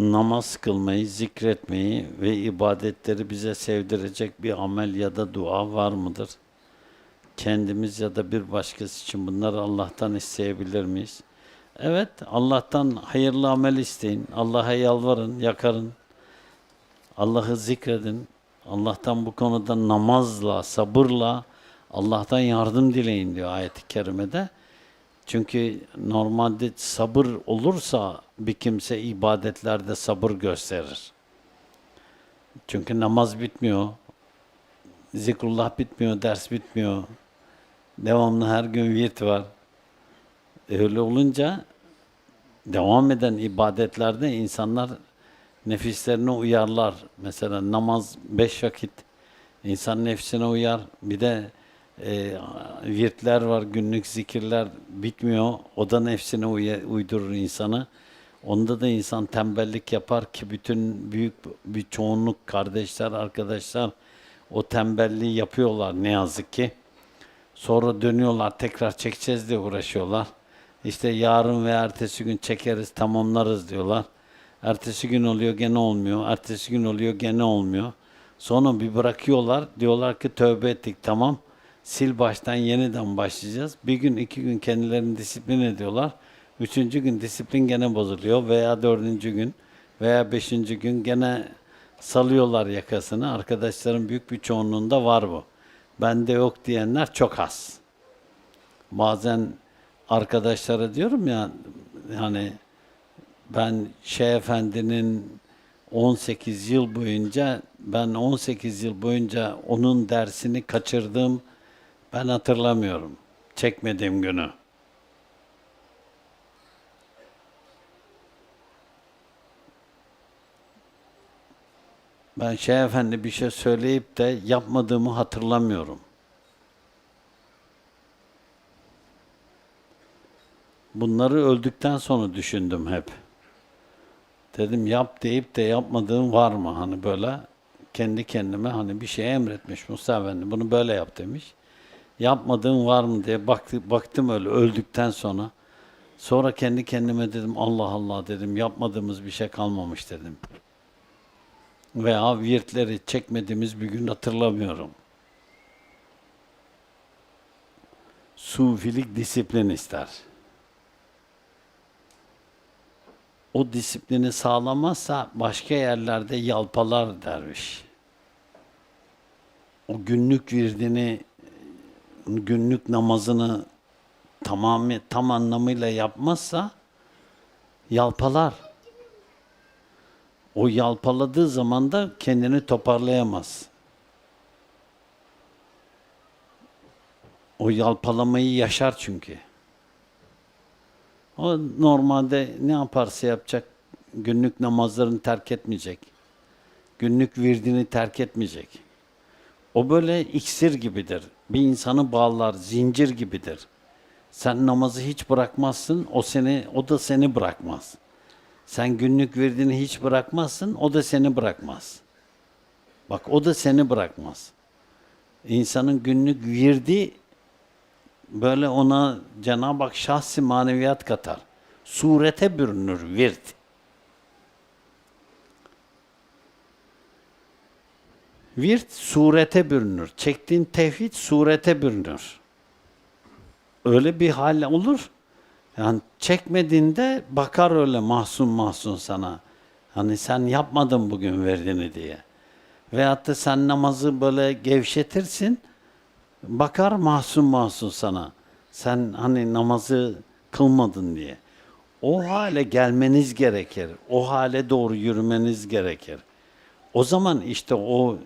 namaz kılmayı, zikretmeyi ve ibadetleri bize sevdirecek bir amel ya da dua var mıdır? Kendimiz ya da bir başkası için bunları Allah'tan isteyebilir miyiz? Evet, Allah'tan hayırlı amel isteyin. Allah'a yalvarın, yakarın. Allah'ı zikredin. Allah'tan bu konuda namazla, sabırla Allah'tan yardım dileyin diyor ayet-i kerimede. Çünkü normalde sabır olursa bir kimse ibadetlerde sabır gösterir. Çünkü namaz bitmiyor, zikrullah bitmiyor, ders bitmiyor. Devamlı her gün virt var. Öyle olunca devam eden ibadetlerde insanlar nefislerine uyarlar. Mesela namaz beş vakit insan nefsine uyar. Bir de e, virtler var, günlük zikirler bitmiyor. O da nefsine uya- uydurur insanı. Onda da insan tembellik yapar ki bütün büyük bir çoğunluk kardeşler, arkadaşlar o tembelliği yapıyorlar ne yazık ki. Sonra dönüyorlar tekrar çekeceğiz diye uğraşıyorlar. İşte yarın ve ertesi gün çekeriz tamamlarız diyorlar. Ertesi gün oluyor gene olmuyor. Ertesi gün oluyor gene olmuyor. Sonra bir bırakıyorlar. Diyorlar ki tövbe ettik tamam. Sil baştan yeniden başlayacağız. Bir gün iki gün kendilerini disiplin ediyorlar. Üçüncü gün disiplin gene bozuluyor. Veya dördüncü gün veya beşinci gün gene salıyorlar yakasını. Arkadaşların büyük bir çoğunluğunda var bu. Bende yok diyenler çok az. Bazen arkadaşlara diyorum ya hani ben Şeyh Efendi'nin 18 yıl boyunca ben 18 yıl boyunca onun dersini kaçırdım. Ben hatırlamıyorum. Çekmediğim günü. Ben Şeyh Efendi bir şey söyleyip de yapmadığımı hatırlamıyorum. Bunları öldükten sonra düşündüm hep. Dedim yap deyip de yapmadığım var mı? Hani böyle kendi kendime hani bir şey emretmiş Musa Efendi bunu böyle yap demiş. Yapmadığım var mı diye baktı, baktım öyle öldükten sonra. Sonra kendi kendime dedim Allah Allah dedim yapmadığımız bir şey kalmamış dedim. Veya virtleri çekmediğimiz bir gün hatırlamıyorum. Sufilik disiplin ister. o disiplini sağlamazsa başka yerlerde yalpalar derviş. O günlük virdini, günlük namazını tamamı tam anlamıyla yapmazsa yalpalar. O yalpaladığı zaman da kendini toparlayamaz. O yalpalamayı yaşar çünkü. O normalde ne yaparsa yapacak, günlük namazlarını terk etmeyecek. Günlük virdini terk etmeyecek. O böyle iksir gibidir. Bir insanı bağlar, zincir gibidir. Sen namazı hiç bırakmazsın, o seni, o da seni bırakmaz. Sen günlük virdini hiç bırakmazsın, o da seni bırakmaz. Bak o da seni bırakmaz. İnsanın günlük virdi böyle ona Cenab-ı Hak şahsi maneviyat katar. Surete bürünür virt. Virt surete bürünür. Çektiğin tevhid surete bürünür. Öyle bir hal olur. Yani çekmediğinde bakar öyle mahzun mahzun sana. Hani sen yapmadın bugün verdiğini diye. Veyahut da sen namazı böyle gevşetirsin bakar mahzun mahzun sana. Sen hani namazı kılmadın diye. O hale gelmeniz gerekir. O hale doğru yürümeniz gerekir. O zaman işte o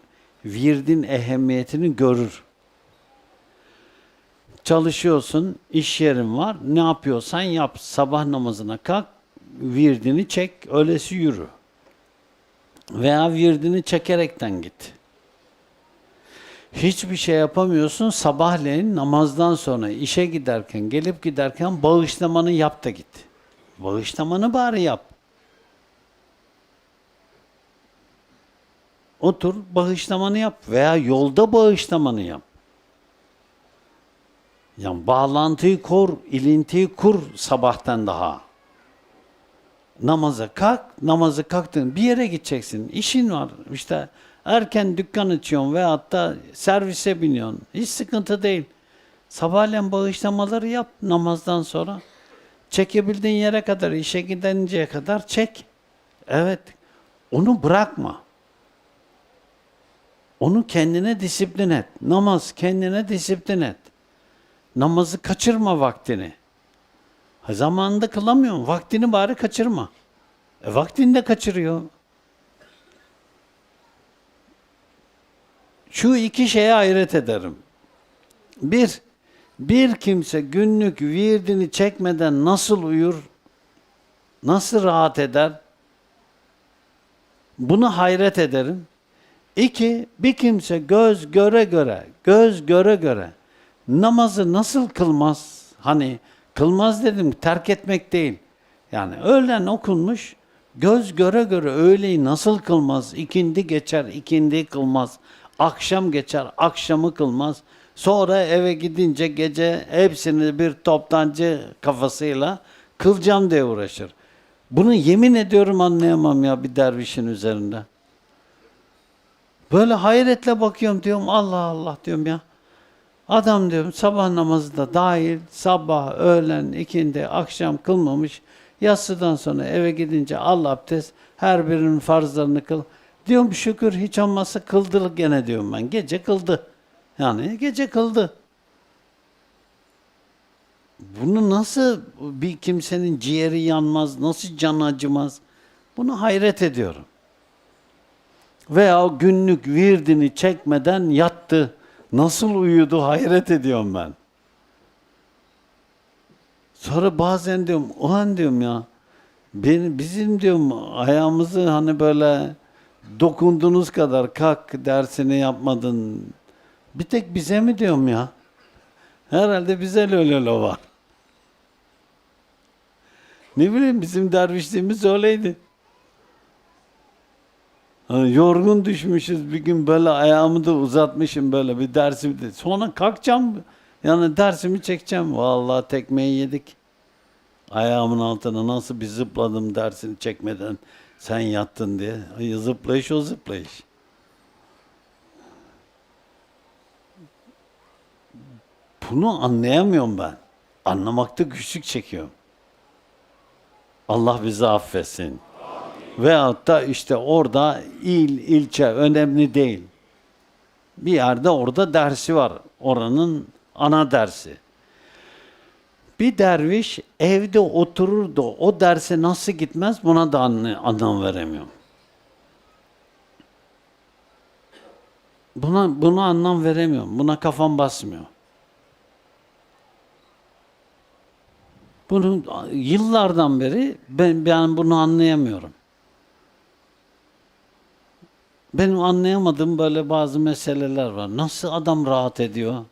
virdin ehemmiyetini görür. Çalışıyorsun, iş yerin var. Ne yapıyorsan yap. Sabah namazına kalk, virdini çek, öylesi yürü. Veya virdini çekerekten git hiçbir şey yapamıyorsun. Sabahleyin namazdan sonra işe giderken, gelip giderken bağışlamanı yap da git. Bağışlamanı bari yap. Otur, bağışlamanı yap veya yolda bağışlamanı yap. Yani bağlantıyı kur, ilintiyi kur sabahtan daha. Namaza kalk, namazı kalktın bir yere gideceksin. İşin var. İşte erken dükkan açıyorsun ve hatta servise biniyorsun. Hiç sıkıntı değil. Sabahleyin bağışlamaları yap namazdan sonra. Çekebildiğin yere kadar, işe gidinceye kadar çek. Evet. Onu bırakma. Onu kendine disiplin et. Namaz kendine disiplin et. Namazı kaçırma vaktini. Ha, zamanında kılamıyorsun. Vaktini bari kaçırma. E, vaktini de kaçırıyor. Şu iki şeye hayret ederim. Bir, bir kimse günlük virdini çekmeden nasıl uyur, nasıl rahat eder? Bunu hayret ederim. İki, bir kimse göz göre göre, göz göre göre namazı nasıl kılmaz? Hani kılmaz dedim terk etmek değil. Yani öğlen okunmuş, göz göre göre öğleyi nasıl kılmaz? İkindi geçer, ikindi kılmaz. Akşam geçer, akşamı kılmaz. Sonra eve gidince gece hepsini bir toptancı kafasıyla kılacağım diye uğraşır. Bunu yemin ediyorum anlayamam ya bir dervişin üzerinde. Böyle hayretle bakıyorum diyorum Allah Allah diyorum ya. Adam diyorum sabah namazı da dahil sabah, öğlen, ikindi, akşam kılmamış. Yatsıdan sonra eve gidince al abdest, her birinin farzlarını kıl. Diyorum şükür hiç olmazsa kıldı gene diyorum ben. Gece kıldı. Yani gece kıldı. Bunu nasıl bir kimsenin ciğeri yanmaz, nasıl can acımaz? Bunu hayret ediyorum. Veya o günlük virdini çekmeden yattı. Nasıl uyudu hayret ediyorum ben. Sonra bazen diyorum, ulan diyorum ya, benim, bizim diyorum ayağımızı hani böyle dokunduğunuz kadar kalk dersini yapmadın. Bir tek bize mi diyorum ya? Herhalde bize öyle var. Ne bileyim bizim dervişliğimiz öyleydi. Hani yorgun düşmüşüz bir gün böyle ayağımı da uzatmışım böyle bir dersimi de. Sonra kalkacağım yani dersimi çekeceğim. Vallahi tekmeyi yedik. Ayağımın altına nasıl bir zıpladım dersini çekmeden sen yattın diye. Ay, zıplayış o zıplayış. Bunu anlayamıyorum ben. Anlamakta güçlük çekiyorum. Allah bizi affetsin. Veyahut da işte orada il, ilçe önemli değil. Bir yerde orada dersi var. Oranın ana dersi. Bir derviş evde oturur da o derse nasıl gitmez buna da anla- anlam veremiyorum. Buna, buna anlam veremiyorum. Buna kafam basmıyor. Bunu yıllardan beri ben, ben bunu anlayamıyorum. Benim anlayamadığım böyle bazı meseleler var. Nasıl adam rahat ediyor?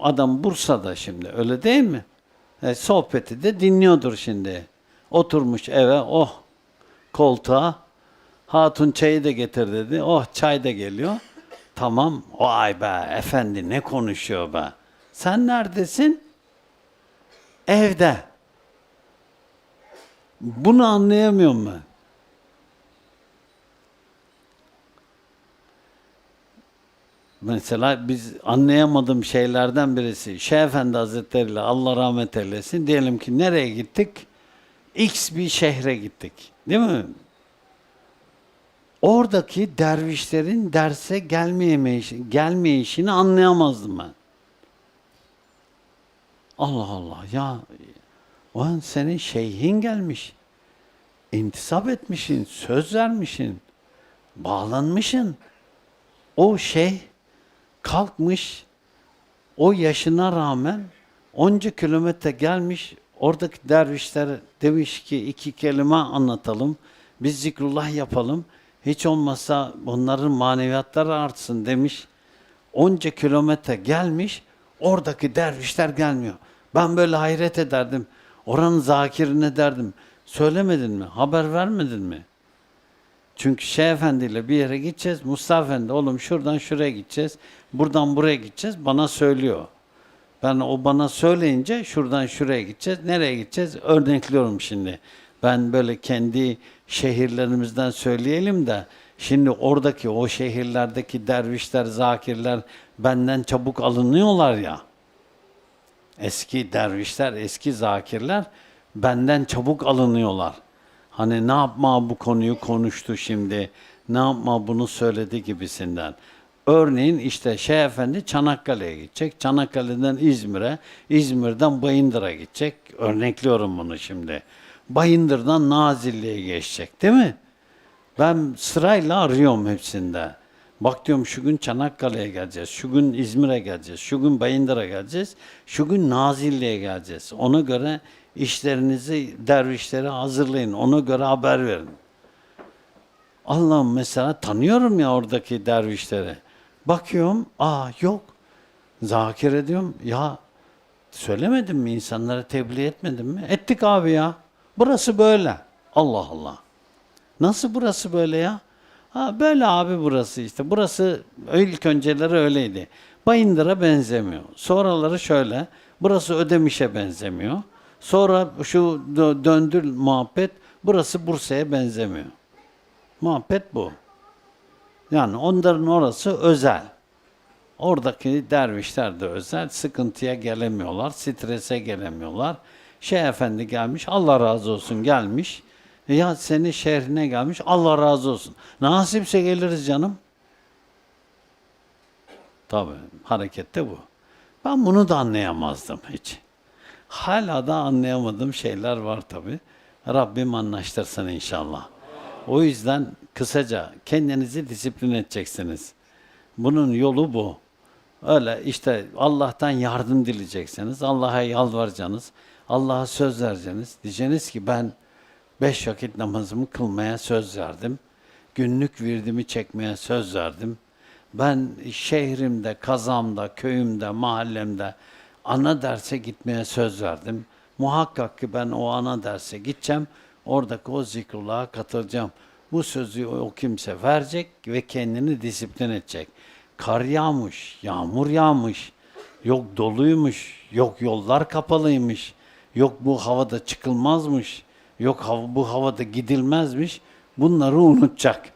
Adam Bursa'da şimdi öyle değil mi? E, sohbeti de dinliyordur şimdi. Oturmuş eve oh koltuğa hatun çayı da getir dedi. Oh çay da geliyor. Tamam. Vay be efendi ne konuşuyor be. Sen neredesin? Evde. Bunu anlayamıyorum ben. Mesela biz anlayamadığım şeylerden birisi Şeyh Efendi Hazretleri ile Allah rahmet eylesin diyelim ki nereye gittik? X bir şehre gittik. Değil mi? Oradaki dervişlerin derse gelmeyişi, gelmeyişini anlayamazdım ben. Allah Allah ya o an senin şeyhin gelmiş. İntisap etmişsin, söz vermişsin, bağlanmışsın. O şey kalkmış, o yaşına rağmen onca kilometre gelmiş, oradaki dervişler demiş ki iki kelime anlatalım, biz zikrullah yapalım, hiç olmazsa onların maneviyatları artsın demiş. Onca kilometre gelmiş, oradaki dervişler gelmiyor. Ben böyle hayret ederdim. Oranın zakirine derdim. Söylemedin mi? Haber vermedin mi? Çünkü Şeyh Efendi ile bir yere gideceğiz. Mustafa Efendi oğlum şuradan şuraya gideceğiz. Buradan buraya gideceğiz. Bana söylüyor. Ben o bana söyleyince şuradan şuraya gideceğiz. Nereye gideceğiz? Örnekliyorum şimdi. Ben böyle kendi şehirlerimizden söyleyelim de şimdi oradaki o şehirlerdeki dervişler, zakirler benden çabuk alınıyorlar ya. Eski dervişler, eski zakirler benden çabuk alınıyorlar. Hani ne yapma bu konuyu konuştu şimdi, ne yapma bunu söyledi gibisinden. Örneğin işte Şeyh Efendi Çanakkale'ye gidecek, Çanakkale'den İzmir'e, İzmir'den Bayındır'a gidecek. Örnekliyorum bunu şimdi. Bayındır'dan Nazilli'ye geçecek değil mi? Ben sırayla arıyorum hepsinde. Bak diyorum şu gün Çanakkale'ye geleceğiz, şu gün İzmir'e geleceğiz, şu gün Bayındır'a geleceğiz, şu gün Nazilli'ye geleceğiz. Ona göre işlerinizi, dervişlere hazırlayın, ona göre haber verin. Allah'ım mesela tanıyorum ya oradaki dervişleri. Bakıyorum, aa yok. Zakir ediyorum, ya söylemedim mi insanlara tebliğ etmedim mi? Ettik abi ya. Burası böyle. Allah Allah. Nasıl burası böyle ya? Ha böyle abi burası işte. Burası ilk önceleri öyleydi. Bayındır'a benzemiyor. Sonraları şöyle. Burası Ödemiş'e benzemiyor. Sonra şu dö- döndür muhabbet. Burası Bursa'ya benzemiyor. Muhabbet bu. Yani onların orası özel. Oradaki dervişler de özel. Sıkıntıya gelemiyorlar, strese gelemiyorlar. Şeyh Efendi gelmiş, Allah razı olsun gelmiş. Ya senin şehrine gelmiş, Allah razı olsun. Nasipse geliriz canım. Tabii, harekette bu. Ben bunu da anlayamazdım hiç. Hala da anlayamadığım şeyler var tabii. Rabbim anlaştırsın inşallah. O yüzden kısaca kendinizi disiplin edeceksiniz. Bunun yolu bu. Öyle işte Allah'tan yardım dileyeceksiniz. Allah'a yalvaracaksınız. Allah'a söz vereceksiniz. Diyeceksiniz ki ben beş vakit namazımı kılmaya söz verdim. Günlük virdimi çekmeye söz verdim. Ben şehrimde, kazamda, köyümde, mahallemde ana derse gitmeye söz verdim. Muhakkak ki ben o ana derse gideceğim. Oradaki o zikrullah'a katılacağım. Bu sözü o kimse verecek ve kendini disiplin edecek. Kar yağmış, yağmur yağmış, yok doluymuş, yok yollar kapalıymış, yok bu havada çıkılmazmış, yok bu havada gidilmezmiş. Bunları unutacak.